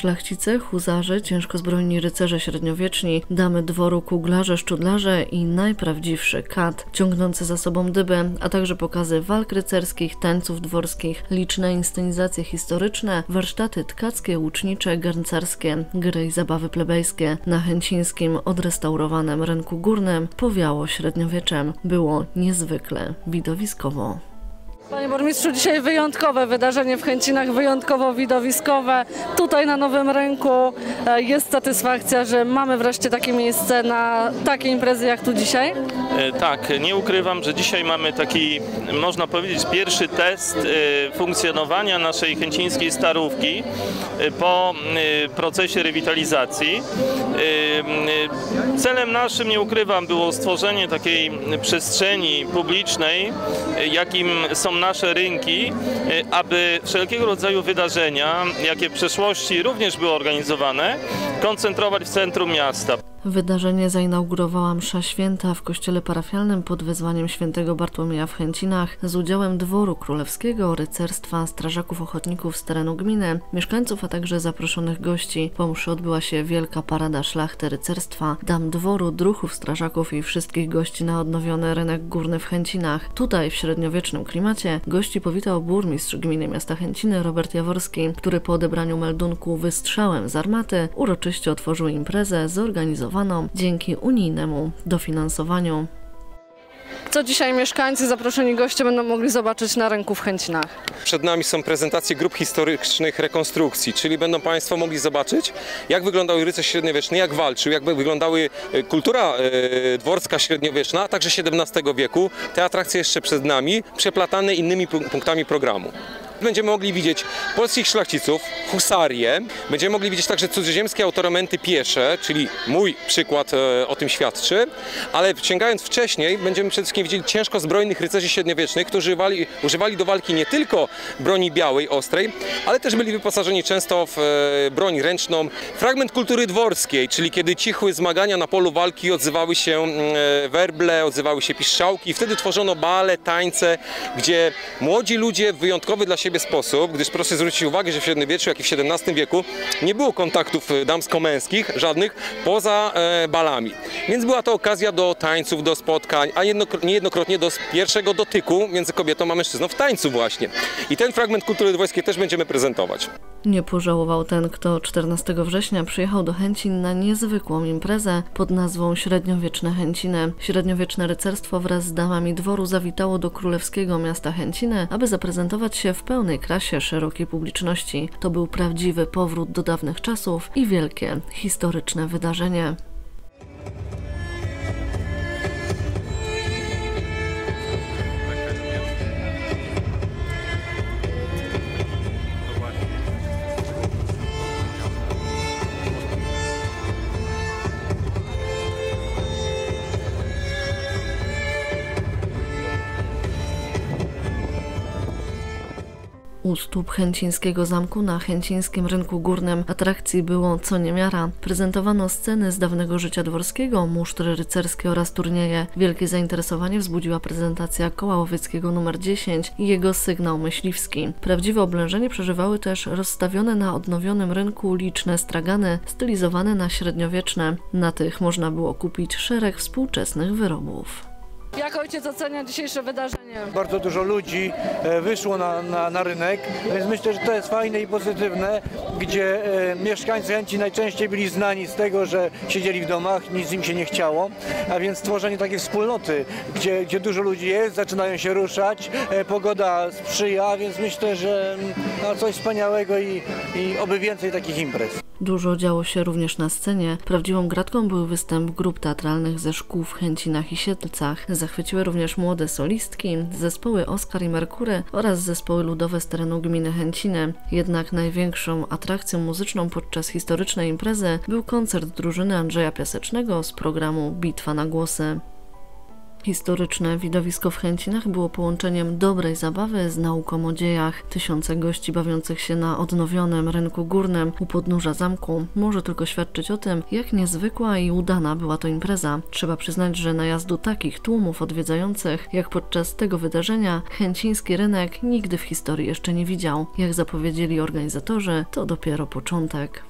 Szlachcice, huzarze, ciężkozbrojni rycerze średniowieczni, damy dworu, kuglarze, szczudlarze i najprawdziwszy kat, ciągnący za sobą dybę, a także pokazy walk rycerskich, tańców dworskich, liczne inscenizacje historyczne, warsztaty tkackie, łucznicze, garncarskie, gry i zabawy plebejskie. Na chęcińskim, odrestaurowanym rynku górnym powiało średniowieczem. Było niezwykle widowiskowo. Panie burmistrzu, dzisiaj wyjątkowe wydarzenie w Chęcinach, wyjątkowo widowiskowe. Tutaj na Nowym Rynku e, jest satysfakcja, że mamy wreszcie takie miejsce na takie imprezy jak tu dzisiaj. E, Tak, nie ukrywam, że dzisiaj mamy taki, można powiedzieć, pierwszy test e, funkcjonowania naszej chęcińskiej starówki po procesie rewitalizacji. Celem naszym, nie ukrywam, było stworzenie takiej przestrzeni publicznej, jakim są nasze rynki, e, aby wszelkiego rodzaju wydarzenia, jakie w przeszłości również były organizowane, koncentrować w centrum miasta. Wydarzenie zainaugurowała msza święta w kościele parafialnym pod wezwaniem świętego Bartłomieja w Chęcinach z udziałem dworu królewskiego, rycerstwa, strażaków ochotników z terenu gminy, mieszkańców, a także zaproszonych gości. Po mszy odbyła się wielka parada szlachty rycerstwa, dam dworu, druhów, strażaków i wszystkich gości na odnowiony rynek górny w Chęcinach. Tutaj w średniowiecznym klimacie gości powitał burmistrz gminy miasta Chęciny Robert Jaworski, który po odebraniu meldunku wystrzałem z armaty uroczyście otworzył imprezę zorganizowaną dzięki unijnemu dofinansowaniu. Co dzisiaj mieszkańcy, zaproszeni goście będą mogli zobaczyć na rynku w Chęcinach. Przed nami są prezentacje grup historycznych rekonstrukcji, czyli będą Państwo mogli zobaczyć, jak wyglądały rycerz średniowieczny, jak walczył, jak wyglądały e, kultura e, dworska średniowieczna, a także XVII wieku. Te atrakcje jeszcze przed nami, przeplatane innymi pu- punktami programu. Będziemy mogli widzieć polskich szlachciców, husarię. Będziemy mogli widzieć także cudzoziemskie autorementy piesze, czyli mój przykład e, o tym świadczy. Ale sięgając wcześniej, będziemy przede wszystkim widzieli ciężko zbrojnych rycerzy średniowiecznych, którzy używali, używali do walki nie tylko broni białej, ostrej, ale też byli wyposażeni często w e, broń ręczną. Fragment kultury dworskiej, czyli kiedy cichły zmagania na polu walki odzywały się e, werble, odzywały się piszczałki. Wtedy tworzono bale, tańce, gdzie młodzi ludzie wyjątkowy dla siebie sposób, gdyż proszę zwrócić uwagę, że w średniowieczu, jak i w XVII wieku nie było kontaktów e, damsko-męskich, żadnych, poza e, balami. Więc była to okazja do tańców, do spotkań, a jednokro- niejednokrotnie do pierwszego dotyku między kobietą a mężczyzną w tańcu właśnie. I ten fragment kultury dworskiej też będziemy prezentować. Nie pożałował ten, kto 14 września przyjechał do Chęcin na niezwykłą imprezę pod nazwą Średniowieczne Chęciny. Średniowieczne rycerstwo wraz z damami dworu zawitało do królewskiego miasta Chęciny, aby zaprezentować się w pełnej krasie szerokiej publiczności. To był prawdziwy powrót do dawnych czasów i wielkie historyczne wydarzenie. U stóp chęcińskiego zamku na chęcińskim rynku górnym atrakcji było co niemiara. Prezentowano sceny z dawnego życia dworskiego, musztry rycerskie oraz turnieje. Wielkie zainteresowanie wzbudziła prezentacja koła łowieckiego nr 10 i jego sygnał myśliwski. Prawdziwe oblężenie przeżywały też rozstawione na odnowionym rynku liczne stragany stylizowane na średniowieczne. Na tych można było kupić szereg współczesnych wyrobów. Jak ojciec ocenia dzisiejsze wydarzenie? Bardzo dużo ludzi e, wyszło na, na, na rynek, więc myślę, że to jest fajne i pozytywne, gdzie e, mieszkańcy chęci najczęściej byli znani z tego, że siedzieli w domach, nic im się nie chciało, a więc stworzenie takiej wspólnoty, gdzie, gdzie dużo ludzi jest, zaczynają się ruszać, e, pogoda sprzyja, więc myślę, że no, coś wspaniałego i, i oby więcej takich imprez. Dużo działo się również na scenie. Prawdziwą gratką był występ grup teatralnych ze szkół w Chęcinach i Siedlcach. Zachwyciły również młode solistki, zespoły Oskar i Merkury oraz zespoły ludowe z terenu gminy Chęciny. Jednak największą atrakcją muzyczną podczas historycznej imprezy był koncert drużyny Andrzeja Piasecznego z programu Bitwa na głosy. Historyczne widowisko w Chęcinach było połączeniem dobrej zabawy z nauką o dziejach. Tysiące gości bawiących się na odnowionym rynku górnym u podnóża zamku może tylko świadczyć o tym, jak niezwykła i udana była to impreza. Trzeba przyznać, że najazdu takich tłumów odwiedzających, jak podczas tego wydarzenia, chęciński rynek nigdy w historii jeszcze nie widział. Jak zapowiedzieli organizatorzy, to dopiero początek.